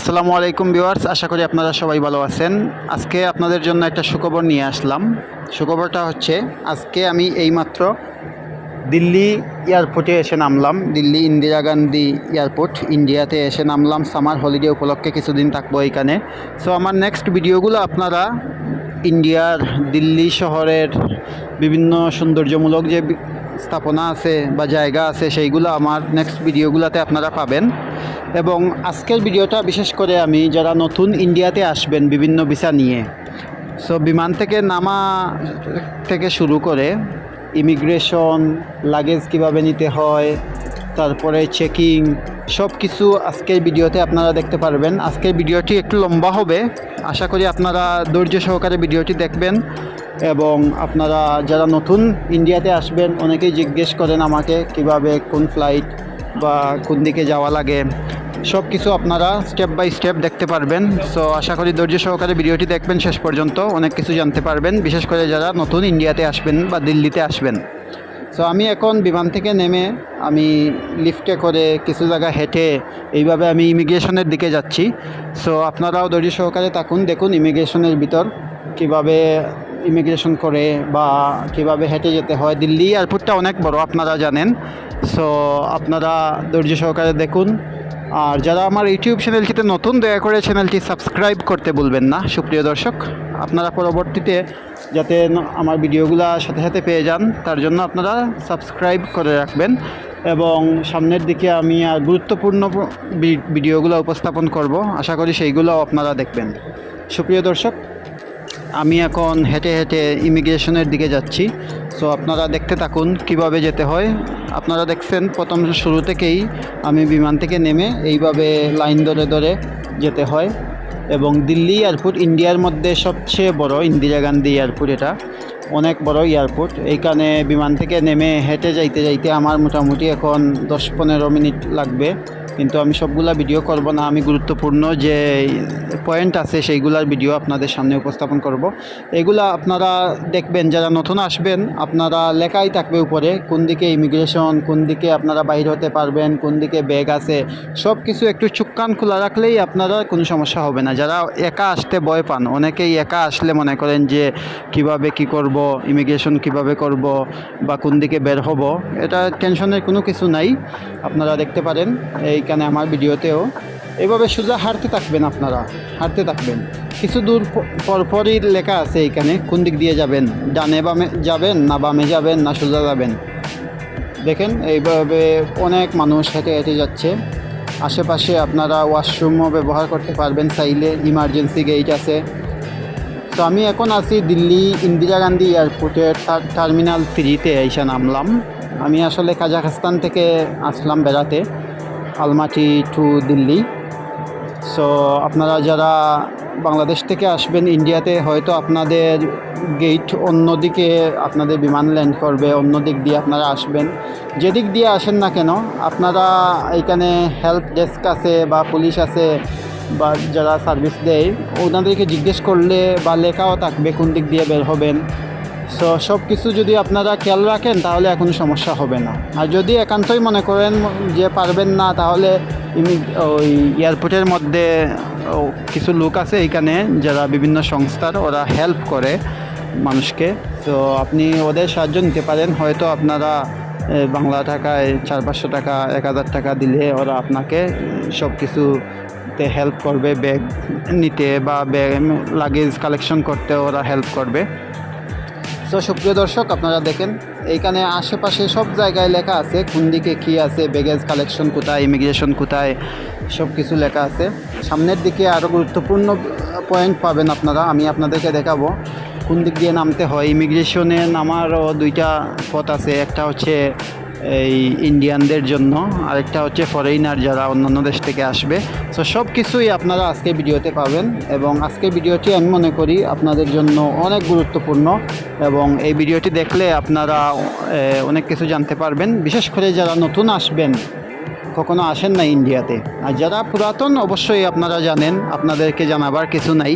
আসসালামু আলাইকুম ভিউয়ার্স, আশা করি আপনারা সবাই ভালো আছেন। আজকে আপনাদের জন্য একটা সুখবর নিয়ে আসলাম। সুখবরটা হচ্ছে, আজকে আমি এইমাত্র দিল্লি এয়ারপোর্টে এসে নামলাম। দিল্লি ইন্দিরা গান্ধী এয়ারপোর্ট, ইন্ডিয়াতে এসে নামলাম। সামার হলিডে উপলক্ষে কিছুদিন থাকব এইখানে সো আমার নেক্সট ভিডিওগুলো আপনারা ইন্ডিয়ার দিল্লি শহরের বিভিন্ন সৌন্দর্যমূলক যে স্থাপনা আছে বা জায়গা আছে, সেইগুলো আমার নেক্সট ভিডিওগুলোতে আপনারা পাবেন। এবং আজকের ভিডিওটা বিশেষ করে আমি যারা নতুন ইন্ডিয়াতে আসবেন বিভিন্ন ভিসা নিয়ে সো বিমান থেকে নামা থেকে শুরু করে ইমিগ্রেশন লাগেজ কীভাবে নিতে হয়, তারপরে চেকিং সব কিছু আজকের ভিডিওতে আপনারা দেখতে পারবেন। আজকের ভিডিওটি একটু লম্বা হবে। আশা করি আপনারা ধৈর্য সহকারে ভিডিওটি দেখবেন এবং আপনারা যারা নতুন ইন্ডিয়াতে আসবেন, অনেকেই জিজ্ঞেস করেন আমাকে কীভাবে কোন ফ্লাইট বা কোন দিকে যাওয়া লাগে। সব কিছু আপনারা স্টেপ বাই স্টেপ দেখতে পারবেন। সো আশা করি ধৈর্য সহকারে ভিডিওটি দেখবেন শেষ পর্যন্ত। অনেক কিছু জানতে পারবেন। বিশেষ করে যারা নতুন ইন্ডিয়াতে আসবেন বা দিল্লিতে আসবেন। সো আমি এখন বিমান থেকে নেমে আমি লিফটে করে কিছু জায়গা হেঁটে এইভাবে আমি ইমিগ্রেশনের দিকে যাচ্ছি। সো আপনারাও ধৈর্য সহকারে থাকুন, দেখুন ইমিগ্রেশনের ভিতর কীভাবে ইমিগ্রেশন করে বা কীভাবে হেঁটে যেতে হয়। দিল্লি এয়ারপোর্টটা অনেক বড়, আপনারা জানেন। সো আপনারা ধৈর্য সহকারে দেখুন। আর যারা আমার ইউটিউব চ্যানেলটিতে নতুন, দয়া করে চ্যানেলটি সাবস্ক্রাইব করতে ভুলবেন না। সুপ্রিয় দর্শক। আপনারা পরবর্তীতে যাতে আমার ভিডিওগুলো সাথে সাথে পেয়ে যান, তার জন্য আপনারা সাবস্ক্রাইব করে রাখবেন এবং সামনের দিকে আমি আর গুরুত্বপূর্ণ ভিডিওগুলো উপস্থাপন করব। আশা করি সেইগুলো আপনারা দেখবেন। সুপ্রিয় দর্শক, আমি এখন হেঁটে হেঁটে ইমিগ্রেশনের দিকে যাচ্ছি। সো আপনারা দেখতে থাকুন কীভাবে যেতে হয়। আপনারা দেখছেন, প্রথম শুরু থেকেই আমি বিমান থেকে নেমে এইভাবে লাইন ধরে ধরে যেতে হয়। এবং দিল্লি এয়ারপোর্ট ইন্ডিয়ার মধ্যে সবচেয়ে বড় ইন্দিরা গান্ধী এয়ারপোর্ট এটা। অনেক বড় এয়ারপোর্ট। এইখানে বিমান থেকে নেমে হেঁটে যাইতে যাইতে আমার মোটামুটি এখন দশ পনেরো মিনিট লাগবে। কিন্তু আমি সবগুলা ভিডিও করব না। আমি গুরুত্বপূর্ণ যে পয়েন্ট আছে, সেইগুলার ভিডিও আপনাদের সামনে উপস্থাপন করব। এগুলা আপনারা দেখবেন, যারা নতুন আসবেন, আপনারা লেখাই থাকবে উপরে, কোন দিকে ইমিগ্রেশন কোন দিকে আপনারা বাইর হতে পারবেন, কোন দিকে ব্যাগ আছে সব কিছু একটু চুক্কান খোলা রাখলেই আপনারা কোনো সমস্যা হবে না। যারা একা আসতে ভয় পান, অনেকেই একা আসলে মনে করেন যে কীভাবে কি করব ইমিগ্রেশন কীভাবে করব, বা কোন দিকে বের হব, এটা টেনশনের কোনো কিছু নাই। আপনারা দেখতে পারেন এইখানে আমার ভিডিওতেও। এভাবে সোজা হাঁটতে থাকবেন আপনারা, হাঁটতে থাকবেন। কিছু দূর পরপরই লেখা আছে এখানে, কোন দিক দিয়ে যাবেন? ডানে বামে যাবেন না বামে যাবেন না সোজা যাবেন? দেখেন, এইভাবে অনেক মানুষ হেঁটে হেঁটে যাচ্ছে। আশেপাশে আপনারা ওয়াশরুমও ব্যবহার করতে পারবেন চাইলে, ইমার্জেন্সি গেট আছে। তো আমি এখন আছি দিল্লি ইন্দিরা গান্ধী এয়ারপোর্টের টার- টার্মিনাল থ্রিতে এসে নামলাম। আমি আসলে কাজাখস্তান থেকে আসলাম বেড়াতে। আলমাটি টু দিল্লি। সো আপনারা যারা বাংলাদেশ থেকে আসবেন ইন্ডিয়াতে, হয়তো আপনাদের গেট অন্যদিকে আপনাদের বিমান ল্যান্ড করবে অন্য দিক দিয়ে আপনারা আসবেন। যেদিক দিয়ে আসেন না কেন, আপনারা এখানে হেল্প ডেস্ক আছে বা পুলিশ আছে বা যারা সার্ভিস দেয়, ওনাদেরকে জিজ্ঞেস করলে বা লেখাও থাকবে কোন দিক দিয়ে বের হবেন। সো সব কিছু যদি আপনারা খেয়াল রাখেন, তাহলে কোনো সমস্যা হবে না। আর যদি একান্তই মনে করেন যে পারবেন না, তাহলে ওই এয়ারপোর্টের মধ্যে কিছু লোক আছে এইখানে, যারা বিভিন্ন সংস্থার, ওরা হেল্প করে মানুষকে। তো আপনি ওদের সাহায্য নিতে পারেন। হয়তো আপনারা বাংলা টাকায় চার পাঁচশো টাকা, এক হাজার টাকা দিলে ওরা আপনাকে সব কিছুতে হেল্প করবে। ব্যাগ নিতে বা ব্যাগ লাগেজ কালেকশন করতে ওরা হেল্প করবে। তো সুপ্রিয় দর্শক, আপনারা দেখেন, এইখানে আশেপাশে সব জায়গায় লেখা আছে, কোন দিকে কী আছে ব্যাগেজ কালেকশন কোথায় ইমিগ্রেশন কোথায় সব কিছু লেখা আছে। সামনের দিকে আরও গুরুত্বপূর্ণ পয়েন্ট পাবেন আপনারা, আমি আপনাদেরকে দেখাবো, কোন দিক দিয়ে নামতে হয়। ইমিগ্রেশনে নামারও দুইটা পথ আছে, একটা হচ্ছে এই ইন্ডিয়ানদের জন্য। আরেকটা হচ্ছে ফরেইনার যারা অন্যান্য দেশ থেকে আসবে। সো সব কিছুই আপনারা আজকে ভিডিওতে পাবেন এবং আজকে ভিডিওটি আমি মনে করি আপনাদের জন্য অনেক গুরুত্বপূর্ণ এবং এই ভিডিওটি দেখলে আপনারা অনেক কিছু জানতে পারবেন। বিশেষ করে যারা নতুন আসবেন, কখনো আসেন না ইন্ডিয়াতে আর যারা পুরাতন, অবশ্যই আপনারা জানেন, আপনাদেরকে জানাবার কিছু নাই।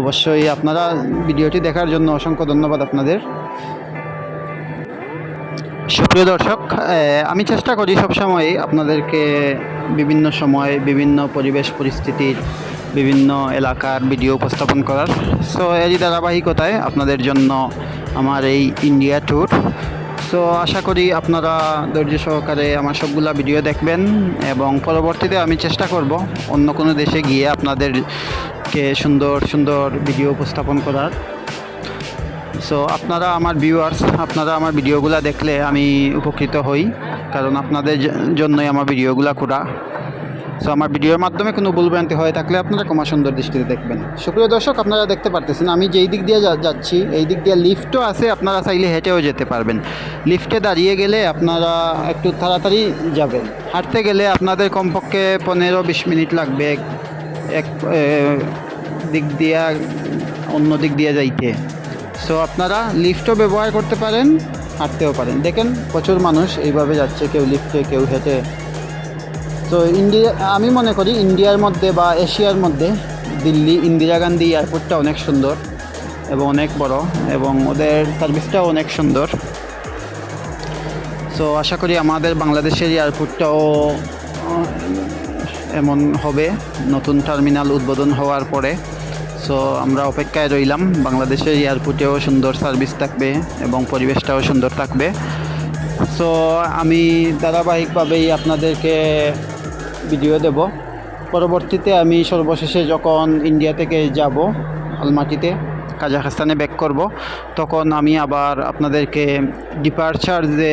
অবশ্যই আপনারা ভিডিওটি দেখার জন্য অসংখ্য ধন্যবাদ আপনাদের। সুপ্রিয় দর্শক আমি চেষ্টা করি সবসময় আপনাদেরকে বিভিন্ন সময় বিভিন্ন পরিবেশ, পরিস্থিতির বিভিন্ন এলাকার ভিডিও উপস্থাপন করার। সো এরই ধারাবাহিকতায় আপনাদের জন্য আমার এই ইন্ডিয়া ট্যুর সো আশা করি আপনারা ধৈর্য সহকারে আমার সবগুলা ভিডিও দেখবেন এবং পরবর্তীতে আমি চেষ্টা করব অন্য কোনো দেশে গিয়ে আপনাদেরকে সুন্দর সুন্দর ভিডিও উপস্থাপন করার। সো আপনারা আমার ভিউয়ার্স আপনারা আমার ভিডিওগুলো দেখলে আমি উপকৃত হই, কারণ আপনাদের জন্যই আমার ভিডিওগুলো করা। সো আমার ভিডিওর মাধ্যমে কোনো ভুলভ্রান্তি হয়ে থাকলে আপনারা কমা সুন্দর দৃষ্টিতে দেখবেন। সুপ্রিয় দর্শক, আপনারা দেখতে পারতেছেন, আমি যেই দিক দিয়ে যাচ্ছি, এই দিক দিয়ে লিফটও আছে, আপনারা চাইলে হেঁটেও যেতে পারবেন। লিফটে দাঁড়িয়ে গেলে আপনারা একটু তাড়াতাড়ি যাবেন। হাঁটতে গেলে আপনাদের কমপক্ষে পনেরো বিশ মিনিট লাগবে এক দিক দিয়ে, অন্য দিক দিয়ে যাইতে। সো আপনারা লিফটও ব্যবহার করতে পারেন, হাঁটতেও পারেন। দেখেন, প্রচুর মানুষ এইভাবে যাচ্ছে, কেউ লিফটে কেউ হেঁটে। তো ইন্ডিয়া আমি মনে করি ইন্ডিয়ার মধ্যে বা এশিয়ার মধ্যে দিল্লি, ইন্দিরা গান্ধী এয়ারপোর্টটা অনেক সুন্দর এবং অনেক বড় এবং ওদের সার্ভিসটাও অনেক সুন্দর। সো আশা করি আমাদের বাংলাদেশের এয়ারপোর্টটাও এমন হবে। নতুন টার্মিনাল উদ্বোধন হওয়ার পরে। সো আমরা অপেক্ষায় রইলাম। বাংলাদেশের এয়ারপোর্টেও সুন্দর সার্ভিস থাকবে এবং পরিবেশটাও সুন্দর থাকবে। সো আমি ধারাবাহিকভাবেই আপনাদেরকে ভিডিও দেব। পরবর্তীতে আমি সর্বশেষে যখন ইন্ডিয়া থেকে যাব, আলমাটিতে, কাজাখস্তানে ব্যাক করব, তখন আমি আবার আপনাদেরকে ডিপার্চার যে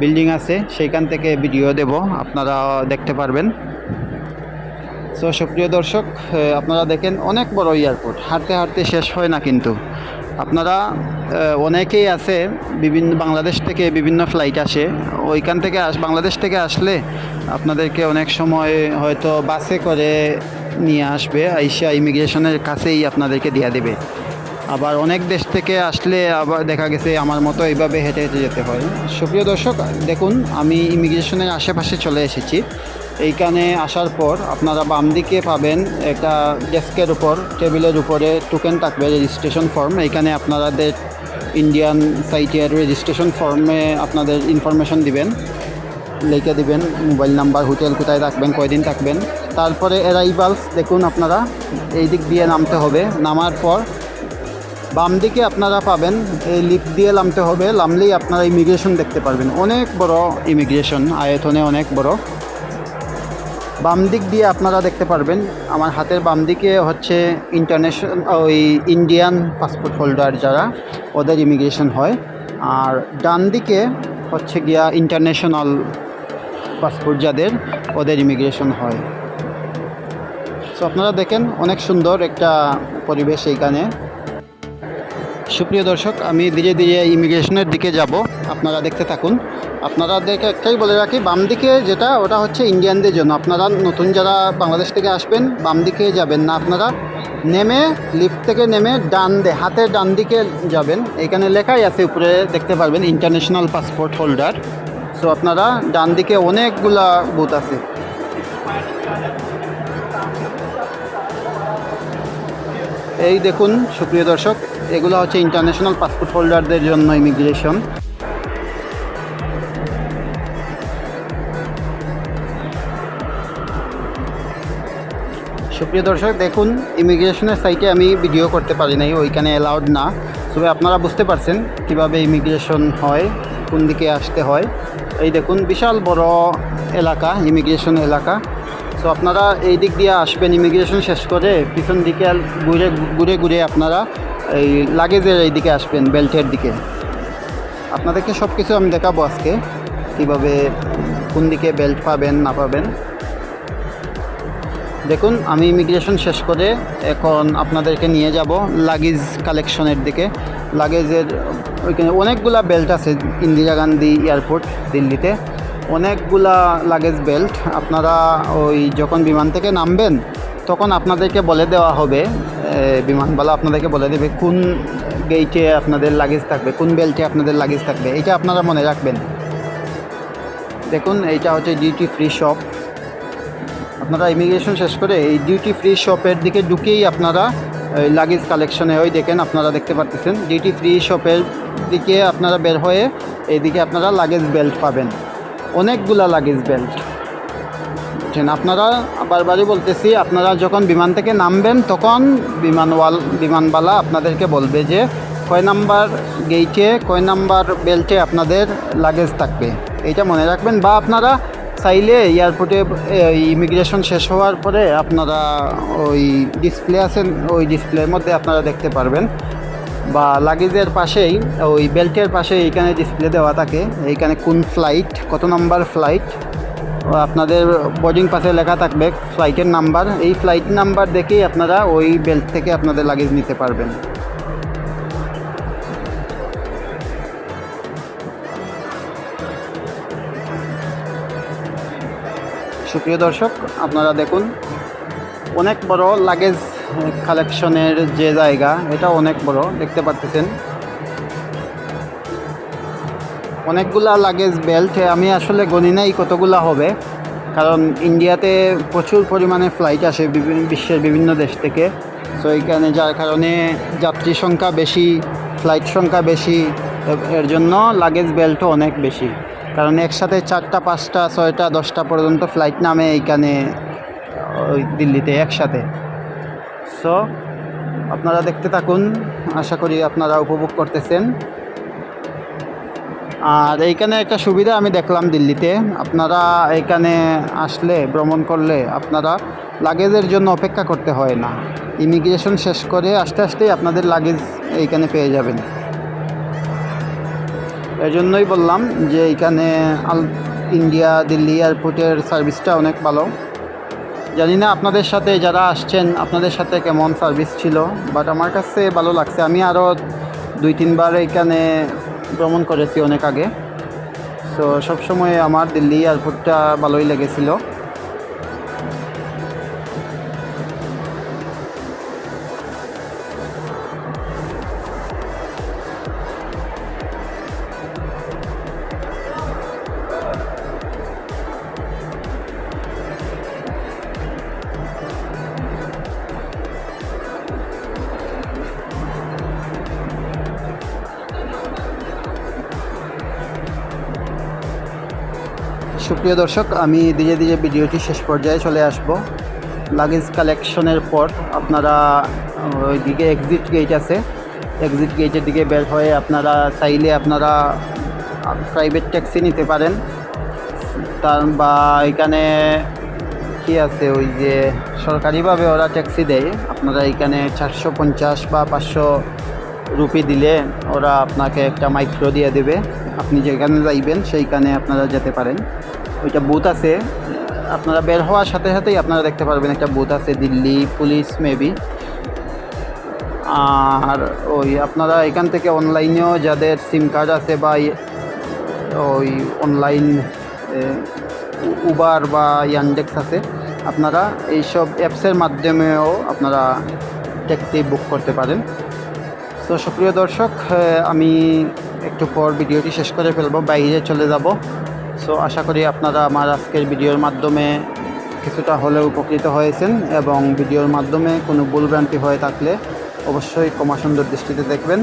বিল্ডিং আছে, সেইখান থেকে ভিডিও দেব। আপনারা দেখতে পারবেন। সো সুপ্রিয় দর্শক আপনারা দেখেন অনেক বড় এয়ারপোর্ট। হাঁটতে হাঁটতে শেষ হয় না কিন্তু। আপনারা অনেকেই আছে, বিভিন্ন বাংলাদেশ থেকে বিভিন্ন ফ্লাইট আসে। ওইখান থেকে আস, বাংলাদেশ থেকে আসলে আপনাদেরকে অনেক সময় হয়তো বাসে করে নিয়ে আসবে, আইসা ইমিগ্রেশনের কাছেই আপনাদেরকে দিয়ে দেবে। আবার অনেক দেশ থেকে আসলে আবার দেখা গেছে আমার মতো এইভাবে হেঁটে হেঁটে যেতে হয়। সুপ্রিয় দর্শক, দেখুন, আমি ইমিগ্রেশনের আশেপাশে চলে এসেছি। এইখানে আসার পর আপনারা বাম দিকে পাবেন একটা ডেস্কের উপর, টেবিলের উপরে টোকেন থাকবে রেজিস্ট্রেশন ফর্ম এইখানে আপনাদের ইন্ডিয়ান সাইটের রেজিস্ট্রেশন ফর্মে আপনাদের ইনফরমেশন দিবেন। লিখে দিবেন মোবাইল নাম্বার হোটেল কোথায় থাকবেন কয়দিন থাকবেন। তারপরে অ্যারাইভালস দেখুন আপনারা, এই দিক দিয়ে নামতে হবে। নামার পর বাম দিকে আপনারা পাবেন, এই লিফট দিয়ে নামতে হবে। নামলেই আপনারা ইমিগ্রেশন দেখতে পারবেন। অনেক বড় ইমিগ্রেশন আয়তনে অনেক বড়। বাম দিক দিয়ে আপনারা দেখতে পারবেন, আমার হাতের বাম দিকে হচ্ছে ইন্টারন্যাশনাল ওই ইন্ডিয়ান পাসপোর্ট হোল্ডার যারা, ওদের ইমিগ্রেশন হয়। আর ডান দিকে হচ্ছে গিয়া ইন্টারন্যাশনাল পাসপোর্ট যাদের, ওদের ইমিগ্রেশন হয়। সো আপনারা দেখেন, অনেক সুন্দর একটা পরিবেশ এইখানে। সুপ্রিয় দর্শক, আমি ধীরে ধীরে ইমিগ্রেশনের দিকে যাব। আপনারা দেখতে থাকুন। আপনারাদেরকে একটাই বলে রাখি, বাম দিকে যেটা, ওটা হচ্ছে ইন্ডিয়ানদের জন্য। আপনারা নতুন যারা বাংলাদেশ থেকে আসবেন, বাম দিকে যাবেন না আপনারা। নেমে লিফট থেকে নেমে, ডান দে হাতের ডান দিকে যাবেন। এখানে লেখাই আছে, উপরে দেখতে পারবেন ইন্টারন্যাশনাল পাসপোর্ট হোল্ডার সো আপনারা ডান দিকে অনেকগুলা বুথ আছে। এই দেখুন, সুপ্রিয় দর্শক, এগুলো হচ্ছে ইন্টারন্যাশনাল পাসপোর্ট হোল্ডারদের জন্য ইমিগ্রেশন সুপ্রিয় দর্শক, দেখুন ইমিগ্রেশনের সাইটে আমি ভিডিও করতে পারি নাই, ওইখানে অ্যালাউড না। তবে আপনারা বুঝতে পারছেন কীভাবে ইমিগ্রেশন হয়, কোন দিকে আসতে হয়। এই দেখুন, বিশাল বড় এলাকা ইমিগ্রেশন এলাকা। সো আপনারা এই দিক দিয়ে আসবেন ইমিগ্রেশন শেষ করে পিছন দিকে ঘুরে ঘুরে ঘুরে আপনারা এই লাগেজের এই দিকে আসবেন বেল্টের দিকে। আপনাদেরকে সব কিছু আমি দেখাবো আজকে, কীভাবে কোন দিকে বেল্ট পাবেন, না পাবেন। দেখুন, আমি ইমিগ্রেশন শেষ করে এখন আপনাদেরকে নিয়ে যাব লাগেজ কালেকশনের দিকে। লাগেজের ওইখানে অনেকগুলা বেল্ট আছে ইন্দিরা গান্ধী এয়ারপোর্ট, দিল্লিতে। অনেকগুলা লাগেজ বেল্ট আপনারা ওই যখন বিমান থেকে নামবেন, তখন আপনাদেরকে বলে দেওয়া হবে বিমানবালা আপনাদেরকে বলে দেবে কোন গেইটে আপনাদের লাগেজ থাকবে, কোন বেল্টে আপনাদের লাগেজ থাকবে, এটা আপনারা মনে রাখবেন। দেখুন, এইটা হচ্ছে ডিউটি ফ্রি শপ আপনারা ইমিগ্রেশন শেষ করে এই ডিউটি ফ্রি শপের দিকে ঢুকেই আপনারা লাগেজ কালেকশনে ওই দেখেন আপনারা দেখতে পারতেছেন। ডিউটি ফ্রি শপের দিকে আপনারা বের হয়ে এইদিকে আপনারা লাগেজ বেল্ট পাবেন। অনেকগুলা লাগেজ বেল্ট আপনারা বারবারই বলতেছি, আপনারা যখন বিমান থেকে নামবেন, তখন বিমানওয়াল, বিমানবালা আপনাদেরকে বলবে যে, কয় নাম্বার গেইটে কয় নাম্বার বেল্টে আপনাদের লাগেজ থাকবে। এইটা মনে রাখবেন বা আপনারা চাইলে এয়ারপোর্টে ইমিগ্রেশন শেষ হওয়ার পরে আপনারা ওই ডিসপ্লে আছেন ওই ডিসপ্লের মধ্যে আপনারা দেখতে পারবেন। বা লাগেজের পাশেই, ওই বেল্টের পাশে এইখানে ডিসপ্লে দেওয়া থাকে। এইখানে কোন ফ্লাইট কত নাম্বার ফ্লাইট আপনাদের বোর্ডিং পাসে লেখা থাকবে ফ্লাইটের নাম্বার এই ফ্লাইট নাম্বার দেখেই আপনারা ওই বেল্ট থেকে আপনাদের লাগেজ নিতে পারবেন। সুপ্রিয় দর্শক, আপনারা দেখুন, অনেক বড় লাগেজ কালেকশনের যে জায়গা, এটা অনেক বড়, দেখতে পাচ্ছেন। অনেকগুলা লাগেজ বেল্ট আমি আসলে গণি নাই কতগুলা হবে, কারণ ইন্ডিয়াতে প্রচুর পরিমাণে ফ্লাইট আসে বিভিন্ন বিশ্বের বিভিন্ন দেশ থেকে। সো এইখানে যার কারণে যাত্রী সংখ্যা বেশি ফ্লাইট সংখ্যা বেশি, এর জন্য লাগেজ বেল্টও অনেক বেশি। কারণ একসাথে চারটা, পাঁচটা, ছয়টা, দশটা পর্যন্ত ফ্লাইট নামে এইখানে, ওই দিল্লিতে একসাথে। সো আপনারা দেখতে থাকুন, আশা করি আপনারা উপভোগ করতেছেন। আর এইখানে একটা সুবিধা আমি দেখলাম দিল্লিতে, আপনারা এখানে আসলে, ভ্রমণ করলে আপনারা লাগেজের জন্য অপেক্ষা করতে হয় না। ইমিগ্রেশন শেষ করে আস্তে আস্তেই আপনাদের লাগেজ এইখানে পেয়ে যাবেন। এর জন্যই বললাম যে এখানে আল ইন্ডিয়া, দিল্লি এয়ারপোর্টের সার্ভিসটা অনেক ভালো। জানি না আপনাদের সাথে যারা আসছেন, আপনাদের সাথে কেমন সার্ভিস ছিল বাট আমার কাছে ভালো লাগছে। আমি আরও দুই, তিনবার এখানে ভ্রমণ করেছি অনেক আগে। তো সবসময় আমার দিল্লি এয়ারপোর্টটা ভালোই লেগেছিল। সুপ্রিয় দর্শক, আমি ধীরে ধীরে ভিডিওটি শেষ পর্যায়ে চলে আসব। লাগেজ কালেকশনের পর আপনারা ওইদিকে এক্সিট গেট আছে। এক্সিট গেটের দিকে বের হয়ে আপনারা চাইলে আপনারা প্রাইভেট ট্যাক্সি নিতে পারেন। তার, বা এখানে কি আছে, ওই যে সরকারিভাবে ওরা ট্যাক্সি দেয়। আপনারা এখানে চারশো পঞ্চাশ বা পাঁচশো রুপি দিলে ওরা আপনাকে একটা মাইক্রো দিয়ে দেবে। আপনি যেখানে যাইবেন, সেইখানে আপনারা যেতে পারেন। ওইটা বুথ আছে। আপনারা বের হওয়ার সাথে সাথেই আপনারা দেখতে পারবেন একটা বুথ আছে দিল্লি পুলিশ মেবি আর ওই আপনারা এখান থেকে অনলাইনেও যাদের সিম কার্ড আছে বা ওই অনলাইন উবার বা ইয়ানডেক্স আছে, আপনারা এইসব অ্যাপসের মাধ্যমেও আপনারা ট্যাক্সি বুক করতে পারেন। তো সুপ্রিয় দর্শক আমি একটু পর ভিডিওটি শেষ করে ফেলব, বাইরে চলে যাব। সো আশা করি আপনারা আমার আজকের ভিডিওর মাধ্যমে কিছুটা হলেও উপকৃত হয়েছেন এবং ভিডিওর মাধ্যমে কোনো ভুলভ্রান্তি হয়ে থাকলে অবশ্যই ক্ষমা সুন্দর দৃষ্টিতে দেখবেন।